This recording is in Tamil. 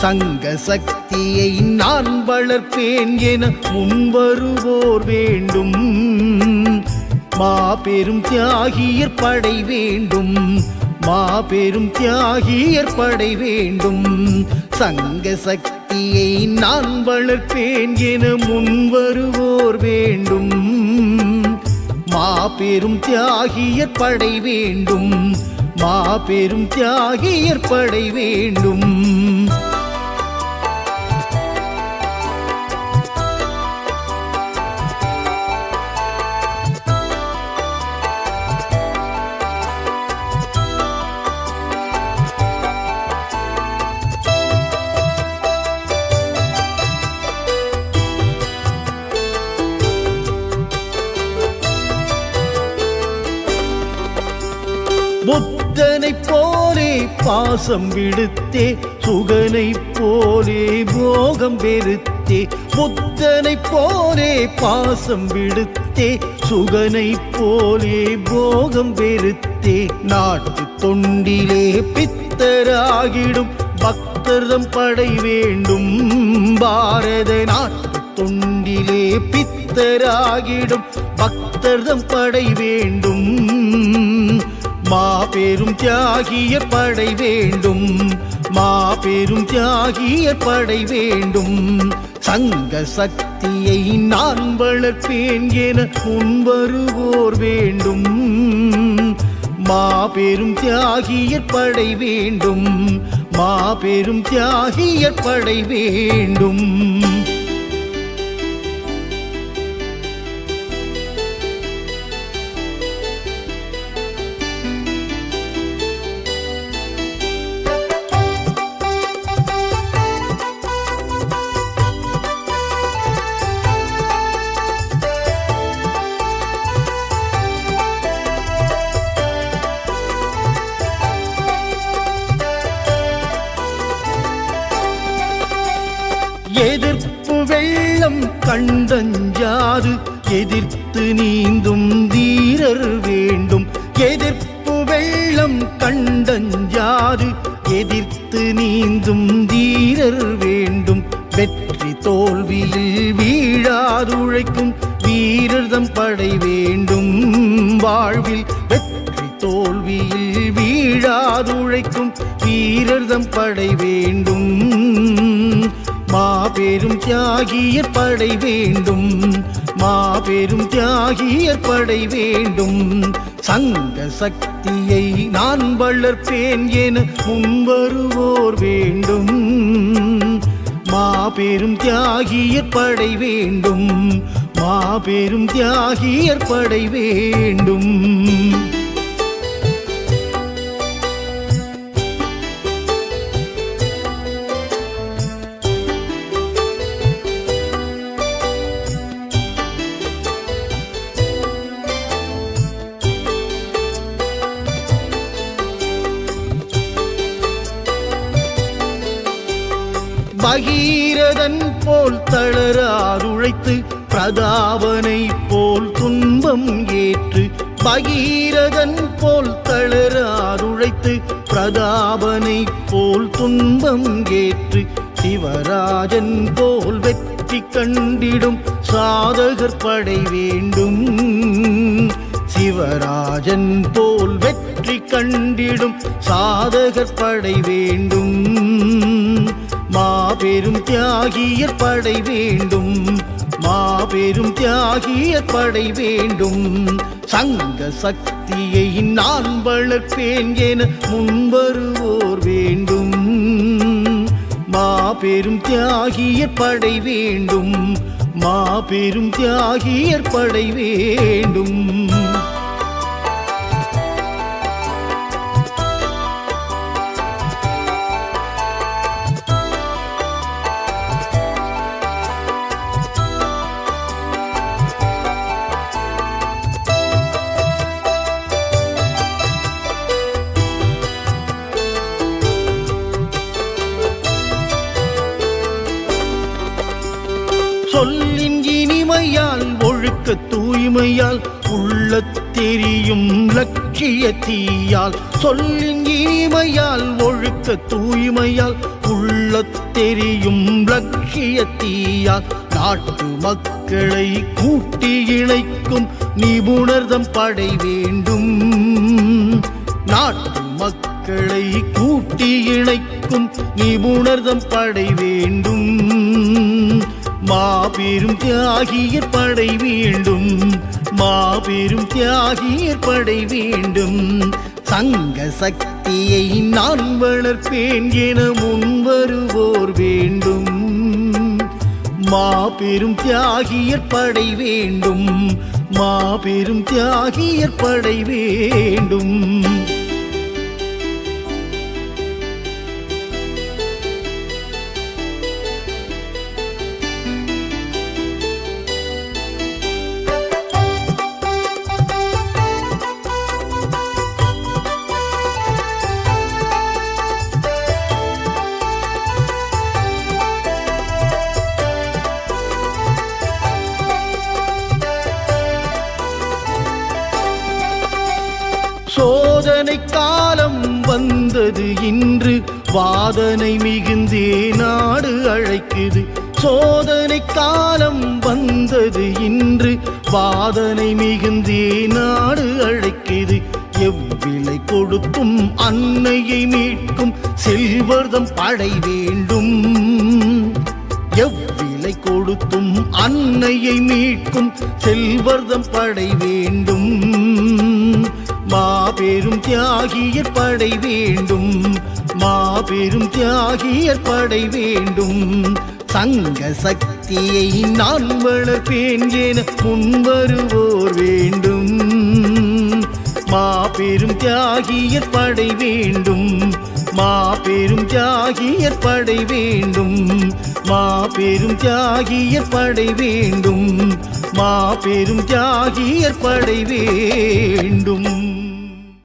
சங்க சக்தியை நான் வளர்ப்பேன் என முன்வருவோர் வேண்டும். மாபெரும் தியாகியர் படை வேண்டும். மாபெரும் தியாகியர் படை வேண்டும். சங்க சக்தியை நான் வளர்ப்பேன் என முன்வருவோர் வேண்டும். மாபெரும் தியாகியர் படை வேண்டும். மாபெரும் தியாகியர் படை வேண்டும். முத்தனை போலே பாசம் விடுத்தே சுகனை போலே போகம் வெறுத்தே. முத்தனை போலே பாசம் விடுத்தே சுகனை போலே போகம் வெறுத்தே. நாட்டு தொண்டிலே பித்தராகிடும் பக்தர்தம் படை வேண்டும். பாரத நாட்டு தொண்டிலே பித்தராகிடும் பக்தர்தம் படை வேண்டும். மாபெரும் தியாகியர் படை வேண்டும். மாபெரும் தியாகியர் படை வேண்டும். சங்க சக்தியை நான் வளர்ப்பேன் என முன்வருவோர் வேண்டும். மாபெரும் தியாகியர் படை வேண்டும். மாபெரும் தியாகியர் படை வேண்டும். எதிர்ப்பு வெள்ளம் கண்டஞ்சாது எதிர்த்து நீந்தும் தீரர் வேண்டும். எதிர்ப்பு வெள்ளம் கண்டஞ்சாது எதிர்த்து நீந்தும் தீரர் வேண்டும். வெற்றி தோல்வியில் வீழாதுழைக்கும் வீரர்தம் படை வேண்டும். வாழ்வில் வெற்றி தோல்வியில் வீழாதுழைக்கும் வீரர்தம் படை வேண்டும். மாபெரும் தியாகியர் படை வேண்டும். மாபெரும் தியாகியர் படை வேண்டும். சங்க சக்தியை நான் வளர்ப்பேன் என முன்வருவோர் வேண்டும். மாபெரும் தியாகியர் படை வேண்டும். மாபெரும் தியாகியர் படை வேண்டும். பகீரதன் போல் தளராதுழைத்து பிரதாபனை போல் துன்பம் ஏற்று பகீரதன் போல் தளராதுழைத்து பிரதாபனை போல் துன்பம் ஏற்று சிவராஜன் போல் வெற்றி கண்டிடும் சாதகர் படை வேண்டும். சிவராஜன் போல் வெற்றி கண்டிடும் சாதகர் படை வேண்டும். மாபெரும் தியாகியர் படை வேண்டும். மாபெரும் தியாகியர் படை வேண்டும். சங்க சக்தியை நான் வளர்ப்பேன் என முன்வருவோர் வேண்டும். மாபெரும் தியாகியர் படை வேண்டும். மாபெரும் தியாகியர் படை வேண்டும். சொல்லின் இனிமையால் ஒழுக்க தூய்மையால் உள்ள தெரியும் லட்சிய தீயால் சொல்லின் இனிமையால் ஒழுக்க தூய்மையால் உள்ள தெரியும் லட்சிய தீயால் நாட்டு மக்களை கூட்டி இணைக்கும் நிபுணர்தம் படை வேண்டும். நாட்டு மக்களை கூட்டி இணைக்கும் நிபுணர்தம் படை வேண்டும். மாபெரும் தியாகியர் படை வேண்டும். மாபெரும் தியாகியர் படை வேண்டும். சங்க சக்தியை நான் வளர்ப்பேன் என முன்வருவோர் வேண்டும். மாபெரும் தியாகியர் படை வேண்டும். மாபெரும் தியாகியர் படை வேண்டும். சோதனை காலம் வந்தது இன்று. வாதனை மிகுந்தே நாடு அழைக்குது. சோதனை காலம் வந்தது இன்று. வாதனை மிகுந்தே நாடு அழைக்குது. எவ்விலை கொடுக்கும் அன்னையை மீட்கும் செல்வர்தம் படை வேண்டும். எவ்விலை கொடுத்தும் அன்னையை மீட்கும் செல்வர்தம் படை வேண்டும். மாபெரும் தியாகியர் படை வேண்டும். மாபெரும் தியாகியர் படை வேண்டும். சங்க சக்தியை நான் வளர்ப்பேன் என முன்வருவோர் வேண்டும். மாபெரும் தியாகியர் படை வேண்டும். மாபெரும் தியாகியர் படை வேண்டும். மாபெரும் தியாகியர் படை வேண்டும். மாபெரும் தியாகியர் படை வேண்டும்.